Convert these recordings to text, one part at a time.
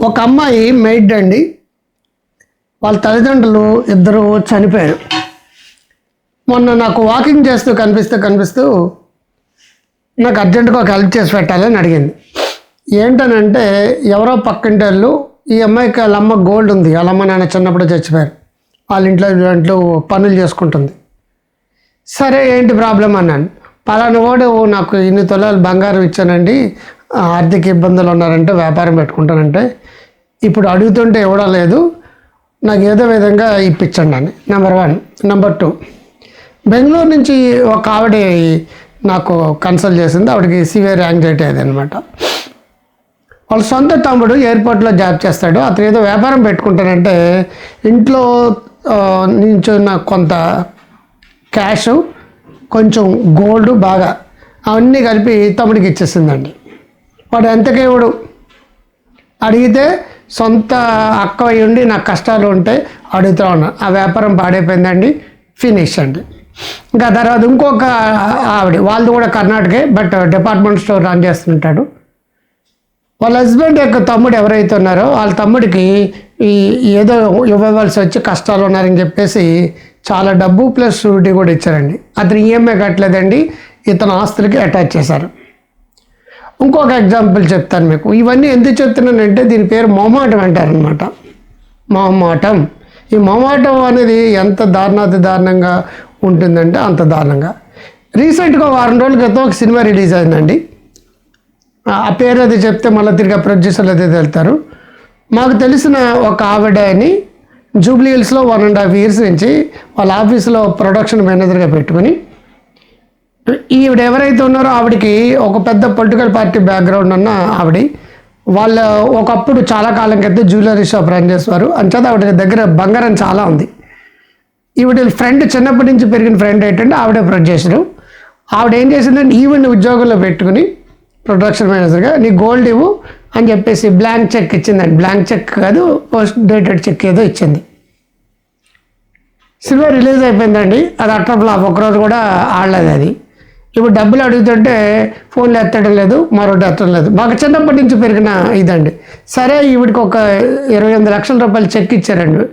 ఒక అమ్మాయి మెయిడ్ అండి. వాళ్ళ తల్లిదండ్రులు ఇద్దరు చనిపోయారు. మొన్న నాకు వాకింగ్ చేస్తూ కనిపిస్తూ కనిపిస్తూ నాకు అర్జెంటుగా ఒక హెల్ప్ చేసి పెట్టాలని అడిగింది. ఏంటనంటే ఎవరో పక్కింటి వాళ్ళు ఈ అమ్మాయికి వాళ్ళ అమ్మ గోల్డ్ ఉంది. వాళ్ళ అమ్మ నాన్న చిన్నప్పుడు చచ్చిపోయారు. వాళ్ళ ఇంట్లో ఇంట్లో పనులు చేసుకుంటుంది. సరే ఏంటి ప్రాబ్లం అన్నాను. పలానా వాడు నాకు ఇన్ని తొలాలు బంగారం ఇచ్చానండి. ఆర్థిక ఇబ్బందులు ఉన్నారంటే వ్యాపారం పెట్టుకుంటానంటే ఇప్పుడు అడుగుతుంటే ఇవ్వడం లేదు. నాకు ఏదో విధంగా ఇప్పించండి అని. Number one number two Bengaluru నుంచి ఒక ఆవిడ నాకు కన్సల్ట్ చేసింది. ఆవిడకి సివియర్ యాంగ్జైటీ అది అనమాట వాళ్ళ సొంత తమ్ముడు ఎయిర్పోర్ట్లో జాబ్ చేస్తాడు. అతను ఏదో వ్యాపారం పెట్టుకుంటానంటే ఇంట్లో నించున్న కొంత క్యాష్ కొంచెం గోల్డ్ బాగా అవన్నీ కలిపి తమ్ముడికి ఇచ్చేసిందండి. వాడు ఎంతకే ఇవ్వడు? అడిగితే సొంత అక్క ఉండి నాకు కష్టాలు ఉంటే అడుగుతూ ఉన్నాను ఆ వ్యాపారం పాడైపోయిందండి. ఫినిష్ అండి. ఇంకా తర్వాత ఇంకొక ఆవిడ వాళ్ళది కూడా కర్ణాటకే బట్ డిపార్ట్మెంట్ స్టోర్ రన్ చేస్తుంటాడు. వాళ్ళ హస్బెండ్ యొక్క తమ్ముడు ఎవరైతే ఉన్నారో వాళ్ళ తమ్ముడికి ఈ ఏదో ఇవ్వవలసి వచ్చి కష్టాలు ఉన్నారని చెప్పేసి చాలా డబ్బు ప్లస్ షూరిటీ కూడా ఇచ్చారండి. అతను ఈఎంఐ కట్టలేదండి. ఇతను ఆస్తులకి అటాచ్ చేశారు. ఇంకొక ఎగ్జాంపుల్ చెప్తాను మీకు. ఇవన్నీ ఎందుకు చెప్తున్నానంటే దీని పేరు మొహమాటం అంటారనమాట మొహమాటం ఈ మొహమాటం అనేది ఎంత దారుణాతి దారుణంగా ఉంటుందంటే అంత దారుణంగా. రీసెంట్గా వారం రోజుల క్రితం ఒక సినిమా రిలీజ్ అయిందండి. ఆ- పేరు అది చెప్తే మళ్ళీ తిరిగి ప్రొడ్యూసర్లు అది వెళ్తారు మాకు తెలిసిన ఒక ఆవిడని జూబ్లీ హిల్స్లో వన్ అండ్ హాఫ్ ఇయర్స్ నుంచి వాళ్ళ ఆఫీస్లో ప్రొడక్షన్ మేనేజర్గా పెట్టుకుని ఈవిడ ఎవరైతే ఉన్నారో ఆవిడకి ఒక పెద్ద పొలిటికల్ పార్టీ బ్యాక్గ్రౌండ్ ఉన్న ఆవిడ. వాళ్ళ ఒకప్పుడు చాలా కాలం క్రితం జ్యువెలరీ షాప్ రన్ చేసేవారు. అంచేత ఆవిడ దగ్గర బంగారం చాలా ఉంది. ఈవిడ ఫ్రెండ్ చిన్నప్పటి నుంచి పెరిగిన ఫ్రెండ్ ఏంటంటే ఆవిడే ప్రొడ్యూసరు ఆవిడ ఏం చేసిందంటే ఈవిడ్ని ఉద్యోగంలో పెట్టుకుని ప్రొడక్షన్ మేనేజర్గా నీ గోల్డ్ ఇవ్వు అని చెప్పేసి బ్లాంక్ చెక్ ఇచ్చిందండి. బ్లాంక్ చెక్ కాదు పోస్ట్ డేటెడ్ చెక్ ఏదో ఇచ్చింది. సినిమా రిలీజ్ అయిపోయిందండి. అది అట్టర్ ఫ్లాప్ ఒకరోజు కూడా ఆడలేదు అది. ఇప్పుడు డబ్బులు అడుగుతుంటే ఫోన్లు ఎత్తడం లేదు మరొకటి ఎత్తడం లేదు. మాకు చిన్నప్పటి నుంచి పెరిగిన ఇదండి. సరే ఈవిడికి ఒక ఇరవై ఎనిమిది లక్షల రూపాయలు చెక్ ఇచ్చారండి.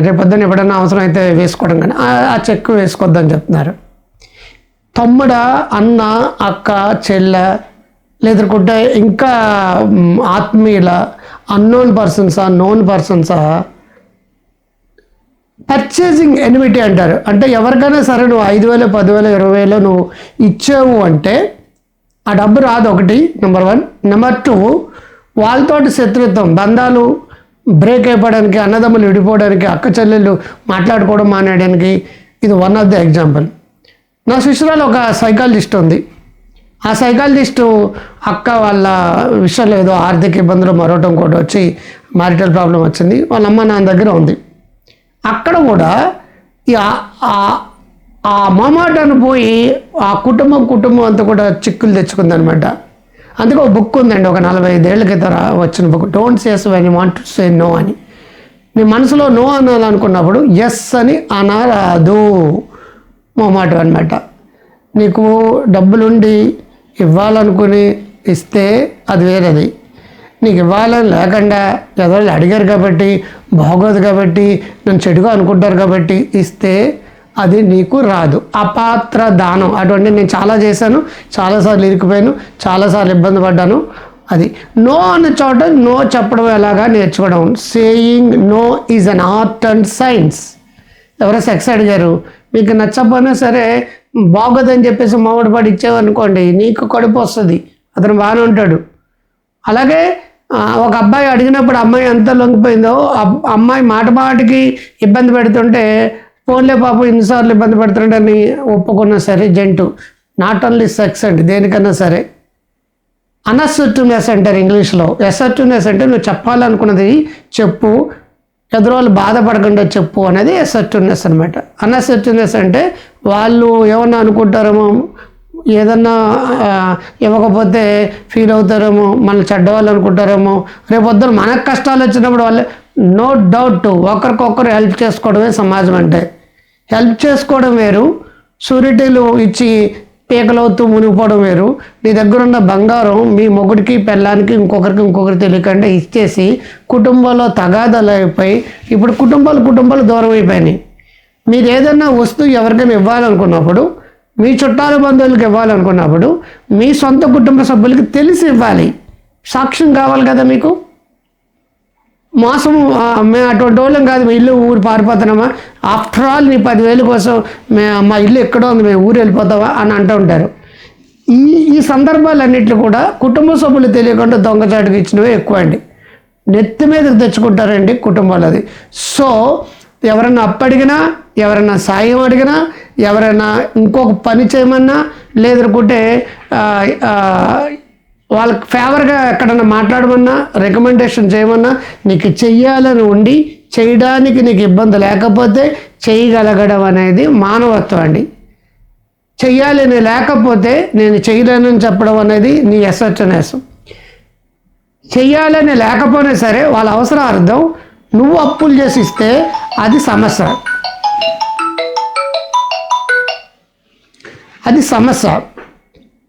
రేపొద్దున ఎప్పుడైనా అవసరం అయితే వేసుకోవడం కానీ. ఆ- చెక్ వేసుకోవద్దని చెప్తున్నారు. తమ్ముడ అన్న అక్క చెల్ల లేదనుకుంటే ఇంకా ఆత్మీయుల అన్నోన్ పర్సన్సా నోన్ పర్సన్సా పర్చేసింగ్ ఎనిమిటీ అంటారు. అంటే ఎవరికైనా సరే నువ్వు ఐదు వేలు పదివేలు ఇరవై వేలు నువ్వు ఇచ్చావు అంటే ఆ డబ్బు రాదు ఒకటి నెంబర్ వన్ నెంబర్ టూ వాళ్ళతోటి శత్రుత్వం బంధాలు బ్రేక్ అయిపోవడానికి అన్నదమ్ములు విడిపోవడానికి అక్క చెల్లెళ్ళు మాట్లాడుకోవడం మానేయడానికి ఇది వన్ ఆఫ్ ద ఎగ్జాంపుల్ నా శిష్యురాలు ఒక సైకాలజిస్ట్ ఉంది. ఆ సైకాలజిస్టు అక్క వాళ్ళ విషయంలో ఏదో ఆర్థిక ఇబ్బందులు మరోటం కూడా వచ్చి మారిటల్ ప్రాబ్లం వచ్చింది. వాళ్ళ అమ్మ నాన్న దగ్గర ఉంది. అక్కడ కూడా ఆ- ఆ- ఆ మామాటను పోయి ఆ కుటుంబం కుటుంబం అంతా కూడా చిక్కులు తెచ్చుకుందనమాట అందుకే ఒక బుక్ ఉందండి ఒక నలభై ఐదేళ్ళ క్రితం వచ్చిన book. Don't says when you want say no అని. నీ మనసులో నో అనాలనుకున్నప్పుడు ఎస్ అని అనరాదు మొమాట అనమాట నీకు డబ్బులుండి ఇవ్వాలనుకుని ఇస్తే అది వేరేది. నీకు ఇవ్వాలని లేకుండా ఎదరు అడిగారు కాబట్టి బాగోదు కాబట్టి నన్ను చెడుగా అనుకుంటారు కాబట్టి ఇస్తే అది నీకు రాదు. అపాత్ర దానం. అటువంటి నేను చాలా చేశాను చాలాసార్లు ఇరికిపోయాను చాలాసార్లు ఇబ్బంది పడ్డాను. అది నో అన్న చోట నో చెప్పడం ఎలాగా నేర్చుకోవడం. Saying no is an art and science ఎవరో సెక్స్ అడిగారు మీకు నచ్చకపోయినా సరే బాగోదని చెప్పేసి మామిడి పడి ఇచ్చావనుకోండి నీకు కడుపు వస్తుంది. అతను బాగానే ఉంటాడు. అలాగే ఒక అబ్బాయి అడిగినప్పుడు అమ్మాయి ఎంత లొంగిపోయిందో అమ్మాయి మాట మాటికి ఇబ్బంది పెడుతుంటే ఫోన్లే పాపం ఇన్నిసార్లు ఇబ్బంది పెడుతుంటే అని ఒప్పుకున్నా సరే జంటు. నాట్ ఓన్లీ సెక్స్ అండి దేనికన్నా సరే. అనసర్టివ్నెస్ అంటారు ఇంగ్లీష్లో. ఎసర్టివ్నెస్ అంటే నువ్వు చెప్పాలనుకున్నది చెప్పు ఎదురోళ్ళు బాధపడకుండా చెప్పు అనేది ఎసర్టివ్నెస్ అనమాట అనసర్టివ్నెస్ అంటే వాళ్ళు ఏమన్నా అనుకుంటారేమో ఏదన్నా ఇవ్వకపోతే ఫీల్ అవుతారేమో మనల్ని చెడ్డవాళ్ళు అనుకుంటారేమో రేపొద్దున మనకు కష్టాలు వచ్చినప్పుడు వాళ్ళు నో డౌట్ ఒకరికొకరు హెల్ప్ చేసుకోవడమే సమాజం అంటే. హెల్ప్ చేసుకోవడం వేరు షూరిటీలు ఇచ్చి పీకలవుతూ మునిగిపోవడం వేరు. నీ దగ్గర ఉన్న బంగారం మీ మొగుడికి పెళ్ళానికి ఇంకొకరికి ఇంకొకరికి తెలియకుండా ఇచ్చేసి కుటుంబంలో తగాదాలు అయిపోయి ఇప్పుడు కుటుంబాలు కుటుంబాలు దూరం అయిపోయినాయి. మీరు ఏదన్నా వస్తువు ఎవరికైనా ఇవ్వాలనుకున్నప్పుడు మీ చుట్టాల బంధువులకు ఇవ్వాలనుకున్నప్పుడు మీ సొంత కుటుంబ సభ్యులకి తెలిసి ఇవ్వాలి. సాక్ష్యం కావాలి కదా మీకు? మోసం మేము అటువంటి వాళ్ళం కాదు. మీ ఇల్లు ఊరు పారిపోతున్నామా? ఆఫ్టర్ ఆల్ నీ పదివేలు కోసం మే మా ఇల్లు ఎక్కడో ఉంది మేము ఊరు వెళ్ళిపోతావా అని అంటూ ఉంటారు. ఈ ఈ సందర్భాలన్నింటిలో కూడా కుటుంబ సభ్యులు తెలియకుండా దొంగచాటుకు ఇచ్చినవే ఎక్కువ అండి. నెత్తి మీదకి తెచ్చుకుంటారండి కుటుంబాలది. సో ఎవరైనా అప్పడిగినా ఎవరైనా సాయం అడిగినా ఎవరైనా ఇంకొక పని చేయమన్నా లేదనుకుంటే వాళ్ళకి ఫేవర్గా ఎక్కడన్నా మాట్లాడమన్నా రికమెండేషన్ చేయమన్నా నీకు చెయ్యాలని ఉండి చేయడానికి నీకు ఇబ్బంది లేకపోతే చేయగలగడం అనేది మానవత్వం అండి. చెయ్యాలని లేకపోతే నేను చేయలేనని చెప్పడం అనేది నీ ఎసర్చనేసం చెయ్యాలని లేకపోయినా సరే వాళ్ళ అవసరార్థం నువ్వు అప్పులు చేసి ఇస్తే అది సమస్య. అది సమస్య.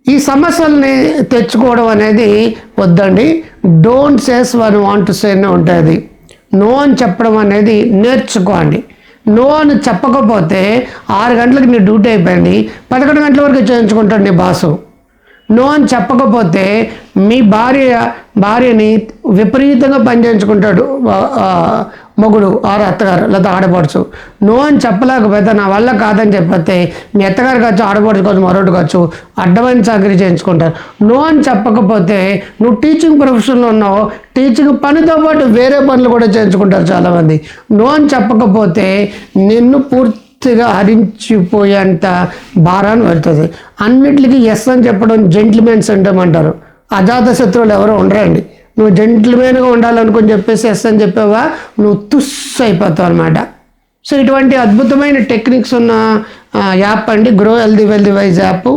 ఈ సమస్యల్ని తెచ్చుకోవడం అనేది వద్దండి. Don't says one want to సేనే ఉంటుంది. నో అని చెప్పడం అనేది నేర్చుకోండి. నో అని చెప్పకపోతే ఆరు గంటలకు నీ డ్యూటీ అయిపోయింది. పదకొండు గంటల వరకు చేయించుకుంటాడు నీ బాసు. నో అని చెప్పకపోతే మీ భార్య భార్యని విపరీతంగా పనిచేయించుకుంటాడు మొగుడు ఆరు అత్తగారు లేదా ఆడపడుచు. నో అని చెప్పలేకపోతే నా వల్ల కాదని చెప్పితే మీ అత్తగారు కావచ్చు ఆడపడుచు కావచ్చు మరొకటి కావచ్చు అడ్డమైన చాకరీ చేయించుకుంటారు. నో అని చెప్పకపోతే నువ్వు టీచింగ్ ప్రొఫెషన్లో ఉన్నావు టీచింగ్ పనితో పాటు వేరే పనులు కూడా చేయించుకుంటారు చాలామంది. నో అని చెప్పకపోతే నిన్ను పూర్తి పూర్తిగా హరించిపోయేంత భారాన్ని పెడుతుంది అన్నిటికీ ఎస్ అని చెప్పడం జెంట్మెన్ అంటామంటారు అజాత శత్రువులు ఎవరో ఉండరండి. నువ్వు జెంట్మెన్గా ఉండాలనుకుని చెప్పేసి ఎస్ అని చెప్పావా? నువ్వు తుస్ అయిపోతావు అనమాట సో ఇటువంటి అద్భుతమైన టెక్నిక్స్ ఉన్న యాప్ అండి. Grow healthy wealthy wise app.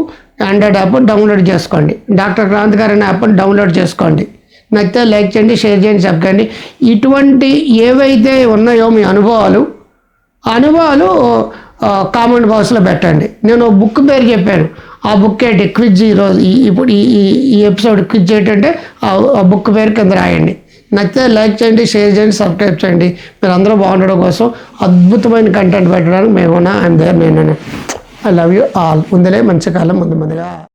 Android app download చేసుకోండి. డాక్టర్ క్రాంతి గారి అనే యాప్ని డౌన్లోడ్ చేసుకోండి. నచ్చితే లైక్ చేయండి షేర్ చేయండి చెప్పండి ఇటువంటి ఏవైతే ఉన్నాయో మీ అనుభవాలు అనుభవాలు కామెంట్ బాక్స్లో పెట్టండి. నేను బుక్ పేరు చెప్పాను. ఆ బుక్ ఏంటి క్విజ్ ఈరోజు ఇప్పుడు ఈ ఈ- ఎపిసోడ్ క్విజ్ ఏంటంటే ఆ బుక్ పేరు కింద రాయండి. నచ్చితే లైక్ చేయండి షేర్ చేయండి సబ్స్క్రైబ్ చేయండి. మీరు అందరూ బాగుండడం కోసం అద్భుతమైన కంటెంట్ పెట్టడానికి మేము ఐఎమ్ దేర్ నేను ఐ లవ్ యూ ఆల్ ముందులే మంచి కాలం ముందు ముందుగా.